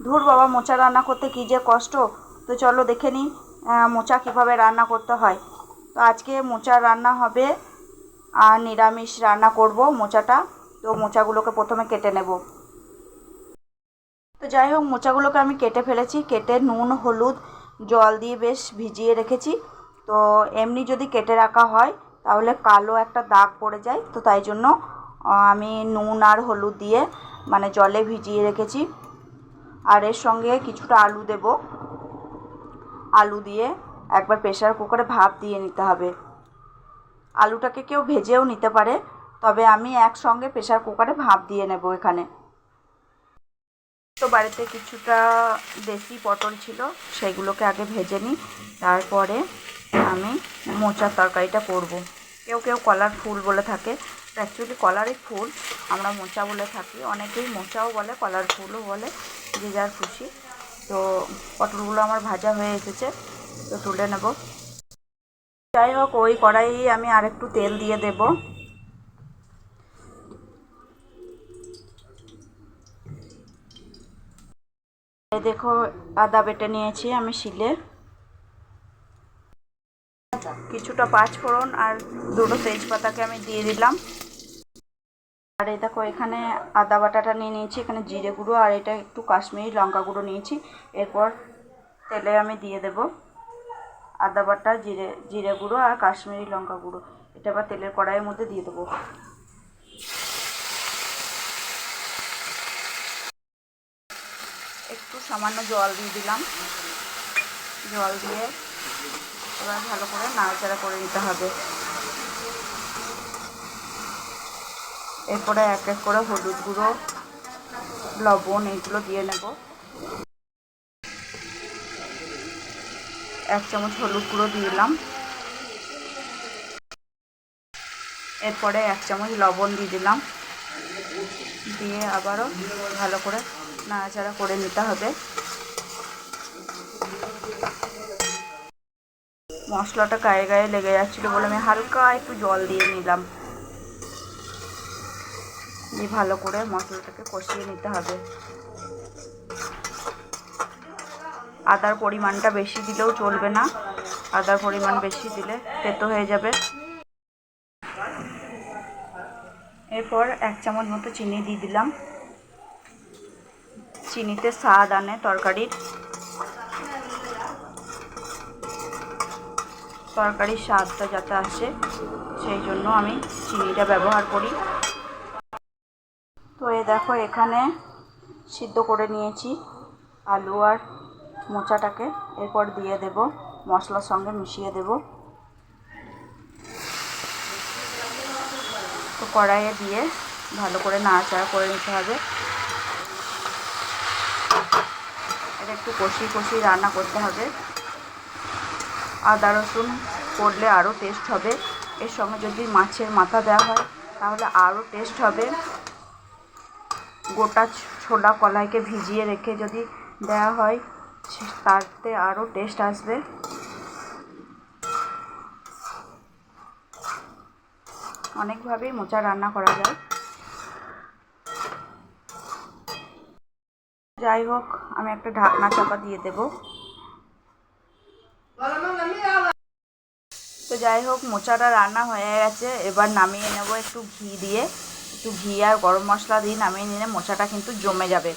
ধুর বাবা, মোচা রান্না করতে কী যে কষ্ট? তো চলো দেখে নিই মোচা কীভাবে রান্না করতে হয়। তো আজকে মোচা রান্না হবে আর নিরামিষ রান্না করব মোচাটা। তো মোচাগুলোকে প্রথমে কেটে নেব। তো যাই হোক, মোচাগুলোকে আমি কেটে ফেলেছি। কেটে নুন, হলুদ, জল দিয়ে বেশ ভিজিয়ে রেখেছি। তো এমনি যদি কেটে রাখা হয়, তাহলে কালো একটা দাগ পড়ে যায়। তো তাই জন্য আমি নুন আর হলুদ দিয়ে মানে জলে ভিজিয়ে রেখেছি। আর এর সঙ্গে কিছুটা আলু দেব। আলু দিয়ে একবার প্রেশার কুকারে ভাপ দিয়ে নিতে হবে। আলুটাকে কেউ ভেজেও নিতে পারে, তবে আমি একসঙ্গে প্রেশার কুকারে ভাপ দিয়ে নেব এখানে। তো বাড়িতে কিছুটা দেশি পটল ছিল, সেগুলোকে আগে ভেজে নিই। তারপরে আমি মোচার তরকারিটা করব। কেউ কেউ কলার ফুল বলে থাকে অ্যাকচুয়ালি কলারই ফুল, আমরা মোচা বলে থাকি। অনেকেই মোচাও বলে, কলার ফুলও বলে, যে যার খুশি। তো পটলগুলো আমার ভাজা হয়ে এসেছে, তো তুলে নেব। যাই হোক, ওই কড়াই আমি আরেকটু তেল দিয়ে দেবো। দেখো, আদা বেটে নিয়েছি আমি শিলে। কিছুটা পাঁচ ফোড়ন আর দুটো তেজপাতাকে আমি দিয়ে দিলাম। আর এই দেখো, এখানে আদা বাটাটা নিয়ে নিয়েছি, এখানে জিরে গুঁড়ো আর এটা একটু কাশ্মীরি লঙ্কা গুঁড়ো নিয়েছি। এরপর তেলে আমি দিয়ে দেব আদা বাটা, জিরে জিরে গুঁড়ো আর কাশ্মীরি লঙ্কা গুঁড়ো। এটা আবার তেলের কড়াইয়ের মধ্যে দিয়ে দেবো। একটু সামান্য জল দিয়ে দিলাম। জল দিয়ে এবার ভালো করে নাড়াচাড়া করে নিতে হবে। এরপরে এক এক করে হলুদ গুঁড়ো, লবণ এইগুলো দিয়ে নেব। এক চামচ হলুদ গুঁড়ো দিলাম। এরপরে এক চামচ লবণ দিয়ে দিলাম। দিয়ে আবারও ভালো করে নাড়াচাড়া করে নিতে হবে। মশলাটা গায়ে গায়ে লেগে যাচ্ছিল বলে আমি হালকা একটু জল দিয়ে নিলাম। দিয়ে ভালো করে মশলাটাকে কষিয়ে নিতে হবে। আদার পরিমাণটা বেশি দিলেও চলবে না। আদার পরিমাণ বেশি দিলে তেতো হয়ে যাবে। এরপর এক চামচ মতো চিনি দিয়ে দিলাম। চিনিতে স্বাদ আনে তরকারির। তরকারির স্বাদটা যাতে আসে, সেই জন্য আমি চিনিটা ব্যবহার করি। তো এ দেখো, এখানে সিদ্ধ করে নিয়েছি আলু আর মোচাটাকে। এরপর দিয়ে দেব, মশলার সঙ্গে মিশিয়ে দেব। তো কড়াইয়ে দিয়ে ভালো করে নাড়াচাড়া করে নিতে হবে। এটা একটু কষিয়ে কষিয়ে রান্না করতে হবে। আদা রসুন করলে আরও টেস্ট হবে। এর সঙ্গে যদি মাছের মাথা দেওয়া হয়, তাহলে আরও টেস্ট হবে। গোটা ছোলা কলাইকে ভিজিয়ে রেখে যদি দেওয়া হয় তাতে আরও টেস্ট আসবে। অনেকভাবেই মোচা রান্না করা যায়। যাই হোক, আমি একটা ঢাকনা চাপা দিয়ে দেব। যাই হোক, মোচাটা রান্না হয়ে গেছে। এবার নামিয়ে নেব একটু ঘি দিয়ে। একটু ঘি আর গরম মশলা দিয়ে নামিয়ে নিলে মোচাটা কিন্তু জমে যাবে।